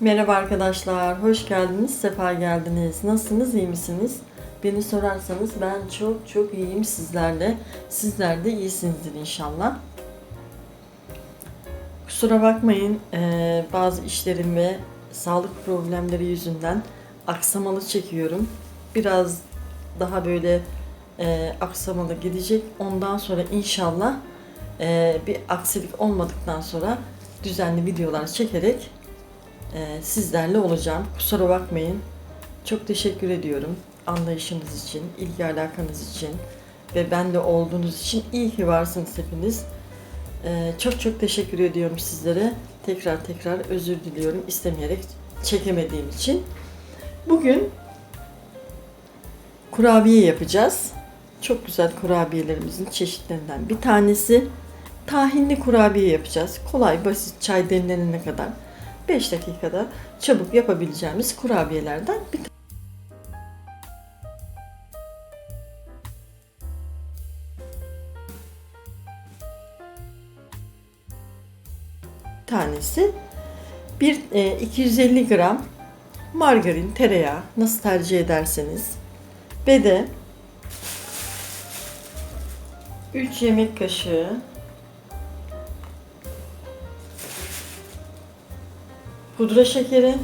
Merhaba arkadaşlar, hoş geldiniz, sefa geldiniz. Nasılsınız, iyi misiniz? Beni sorarsanız ben çok çok iyiyim sizlerle. Sizler de iyisinizdir inşallah. Kusura bakmayın, bazı işlerim ve sağlık problemleri yüzünden aksamalı çekiyorum. Biraz daha böyle aksamalı gidecek. Ondan sonra inşallah bir aksilik olmadıktan sonra düzenli videolar çekerek ee, sizlerle olacağım. Kusura bakmayın. Çok teşekkür ediyorum anlayışınız için, ilgi alakanız için ve bende olduğunuz için iyi ki varsınız hepiniz. Ee, çok çok teşekkür ediyorum sizlere. Tekrar tekrar özür diliyorum istemeyerek çekemediğim için. Bugün kurabiye yapacağız. Çok güzel kurabiyelerimizin çeşitlerinden bir tanesi. Tahinli kurabiye yapacağız. Kolay, basit, çay demlenene kadar 5 dakikada çabuk yapabileceğimiz kurabiyelerden bir tanesi. Bir e, 250 gram margarin, tereyağı nasıl tercih ederseniz ve de 3 yemek kaşığı pudra şekeri,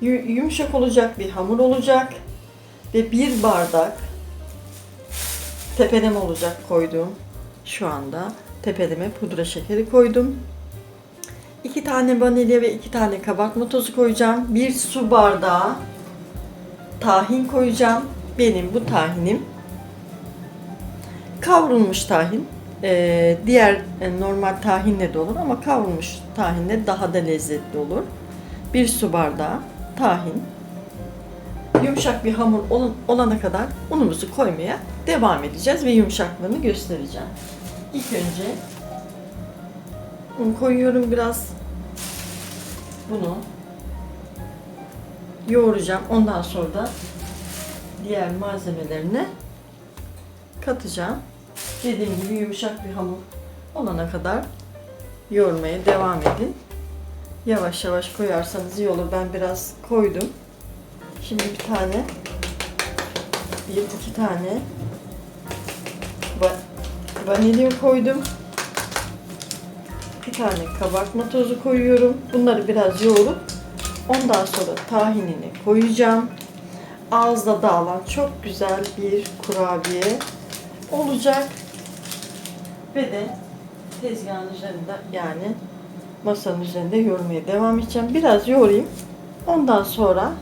yu- yumuşak olacak bir hamur olacak ve bir bardak tepeleme olacak koyduğum şu anda tepeleme pudra şekeri koydum. İki tane vanilya ve iki tane kabartma tozu koyacağım. Bir su bardağı tahin koyacağım. Benim bu tahinim kavrulmuş tahin. Ee, diğer e, normal tahinle de olur ama kavrulmuş tahinle daha da lezzetli olur. Bir su bardağı tahin. Yumuşak bir hamur olana kadar unumuzu koymaya devam edeceğiz ve yumuşaklığını göstereceğim. İlk önce un koyuyorum biraz. Bunu yoğuracağım. Ondan sonra da diğer malzemelerini katacağım. Dediğim gibi yumuşak bir hamur olana kadar yoğurmaya devam edin. Yavaş yavaş koyarsanız iyi olur. Ben biraz koydum. Şimdi bir tane, bir iki tane va- vanilya koydum. Bir tane kabartma tozu koyuyorum. Bunları biraz yoğurup ondan sonra tahinini koyacağım. Ağızda dağılan çok güzel bir kurabiye olacak. Ve de tezgahın üzerinde yani masanın üzerinde yoğurmaya devam edeceğim. Biraz yoğurayım. Ondan sonra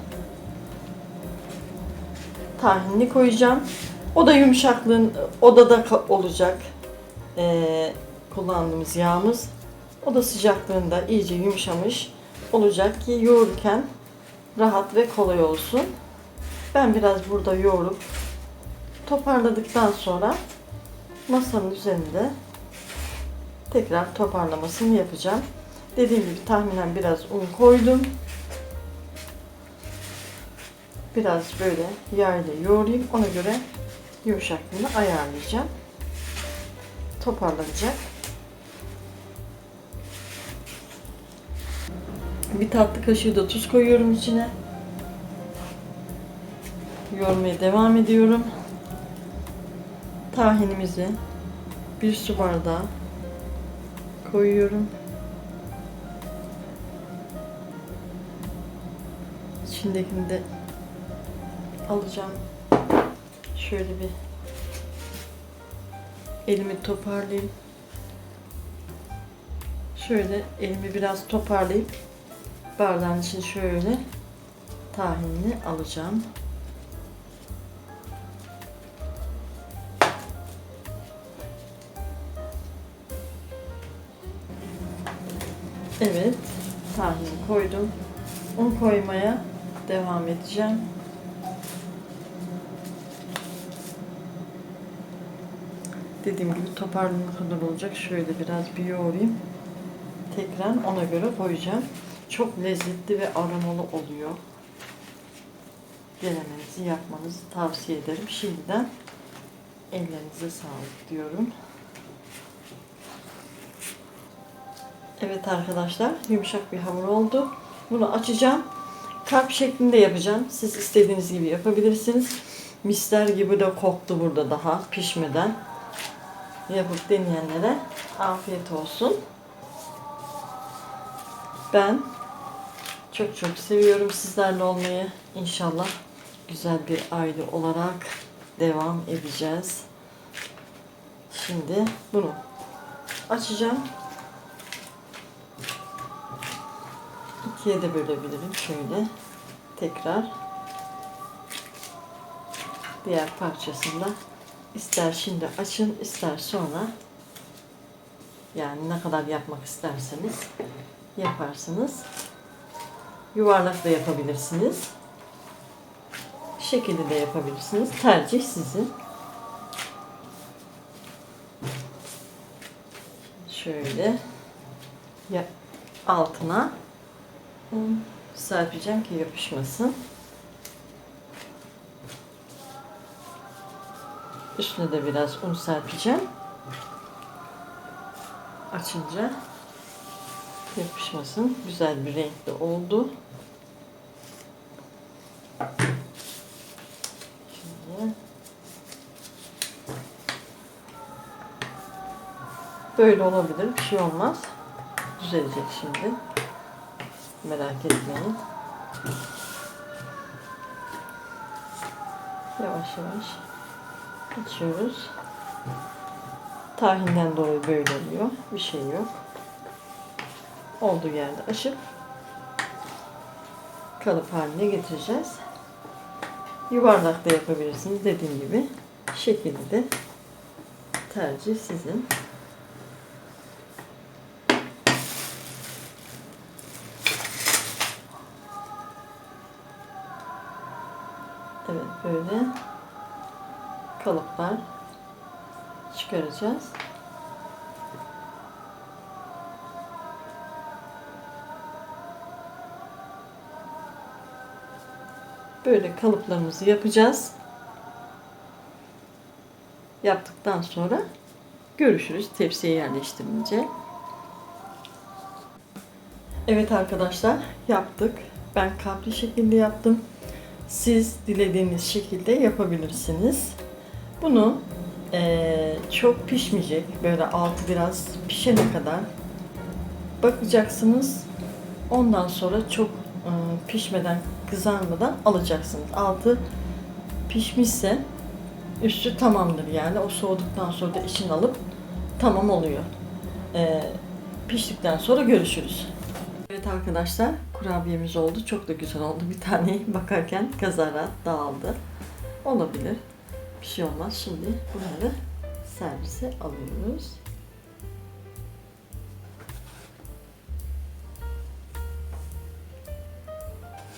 tahinini koyacağım. O da yumuşaklığın odada olacak. Ee, kullandığımız yağımız. O da sıcaklığında iyice yumuşamış olacak ki yoğururken rahat ve kolay olsun. Ben biraz burada yoğurup toparladıktan sonra masanın üzerinde tekrar toparlamasını yapacağım. Dediğim gibi tahminen biraz un koydum. Biraz böyle yağ yoğurayım. Ona göre yumuşaklığını ayarlayacağım. Toparlanacak. Bir tatlı kaşığı da tuz koyuyorum içine. Yoğurmaya devam ediyorum. Tahinimizi bir su bardağı koyuyorum. İçindekini de alacağım. Şöyle bir elimi toparlayayım. Şöyle elimi biraz toparlayıp bardağın için şöyle tahinini alacağım. Evet, tahin koydum. Un koymaya devam edeceğim. Dediğim gibi toparlanana kadar olacak. Şöyle biraz bir yoğurayım. Tekrar ona göre koyacağım. Çok lezzetli ve aromalı oluyor. Denemenizi yapmanızı tavsiye ederim. Şimdiden ellerinize sağlık diyorum. Evet arkadaşlar yumuşak bir hamur oldu. Bunu açacağım. Kalp şeklinde yapacağım. Siz istediğiniz gibi yapabilirsiniz. Misler gibi de koktu burada daha pişmeden. Yapıp deneyenlere afiyet olsun. Ben çok çok seviyorum sizlerle olmayı. İnşallah güzel bir aile olarak devam edeceğiz. Şimdi bunu açacağım. İkiye de bölebilirim şöyle. Tekrar diğer parçasında ister şimdi açın ister sonra yani ne kadar yapmak isterseniz yaparsınız. Yuvarlak da yapabilirsiniz. Şekilli de yapabilirsiniz. Tercih sizin. Şöyle ya altına un serpeceğim ki yapışmasın. Üstüne de biraz un serpeceğim. Açınca yapışmasın. Güzel bir renkli oldu. Şimdi böyle olabilir. Bir şey olmaz. Düzelecek şimdi. Merak etmeyin. Yavaş yavaş açıyoruz. Tahinden dolayı böyle oluyor. Bir şey yok. Olduğu yerde açıp kalıp haline getireceğiz. Yuvarlak da yapabilirsiniz dediğim gibi. Şekilde de tercih sizin. Kalıplar çıkaracağız. Böyle kalıplarımızı yapacağız. Yaptıktan sonra görüşürüz tepsiye yerleştirince. Evet arkadaşlar yaptık. Ben kaplı şekilde yaptım. Siz dilediğiniz şekilde yapabilirsiniz. Bunu eee, çok pişmeyecek. Böyle altı biraz pişene kadar bakacaksınız. Ondan sonra çok e, pişmeden, kızarmadan alacaksınız. Altı pişmişse üstü tamamdır yani. O soğuduktan sonra da içini alıp tamam oluyor. Eee, piştikten sonra görüşürüz. Evet arkadaşlar kurabiyemiz oldu. Çok da güzel oldu. Bir tane bakarken kazara dağıldı. Olabilir. Bir şey olmaz. Şimdi bunları servise alıyoruz.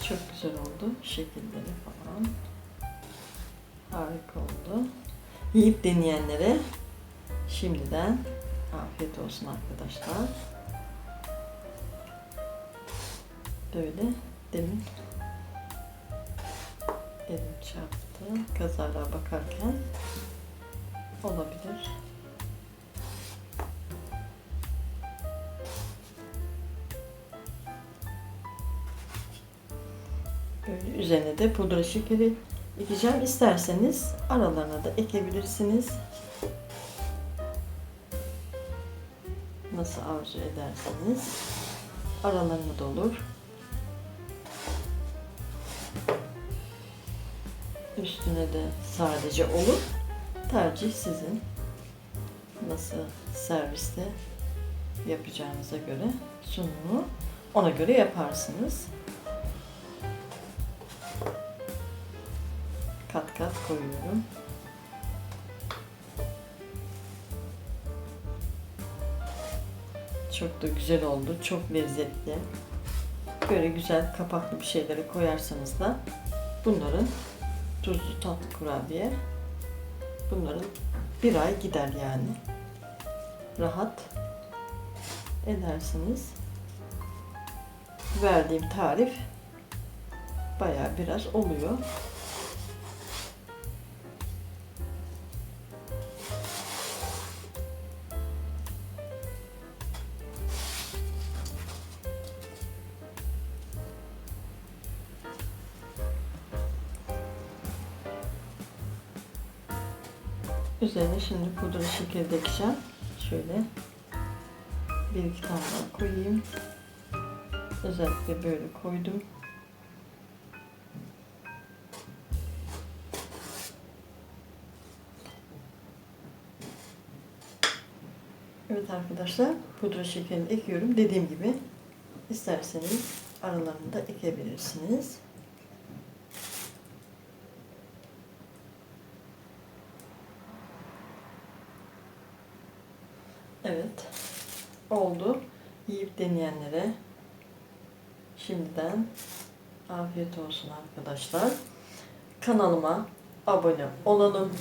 Çok güzel oldu. Şekilleri falan. Harika oldu. Yiyip deneyenlere şimdiden afiyet olsun arkadaşlar. Böyle demin elim çarptı. Kazara bakarken olabilir. Böyle üzerine de pudra şekeri ekeceğim. İsterseniz aralarına da ekebilirsiniz. Nasıl arzu ederseniz. Aralarına da olur. Üstüne de sadece olur. Tercih sizin. Nasıl serviste yapacağınıza göre sunumu ona göre yaparsınız. Kat kat koyuyorum. Çok da güzel oldu. Çok lezzetli. Böyle güzel kapaklı bir şeyleri koyarsanız da bunların tuzlu tatlı kurabiye bunların bir ay gider yani. Rahat edersiniz. Verdiğim tarif bayağı biraz oluyor. Üzerine şimdi pudra şekeri dökeceğim. Şöyle bir iki tane daha koyayım. Özellikle böyle koydum. Evet arkadaşlar pudra şekerini ekliyorum. Dediğim gibi isterseniz aralarında ekebilirsiniz. Evet. Oldu. Yiyip deneyenlere şimdiden afiyet olsun arkadaşlar. Kanalıma abone olalım.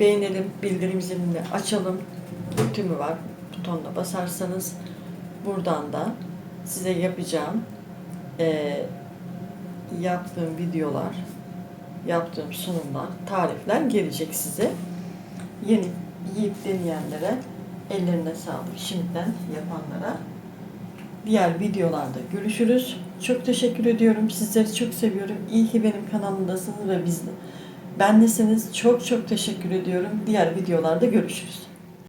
Beğenelim, bildirim zilini açalım. Tümü var. Butonuna basarsanız buradan da size yapacağım eee, yaptığım videolar, yaptığım sunumlar, tarifler gelecek size. Yeni yiyip deneyenlere ellerine sağlık şimdiden yapanlara. Diğer videolarda görüşürüz. Çok teşekkür ediyorum. Sizleri çok seviyorum. İyi ki benim kanalımdasınız ve biz bendesiniz. Çok çok teşekkür ediyorum. Diğer videolarda görüşürüz.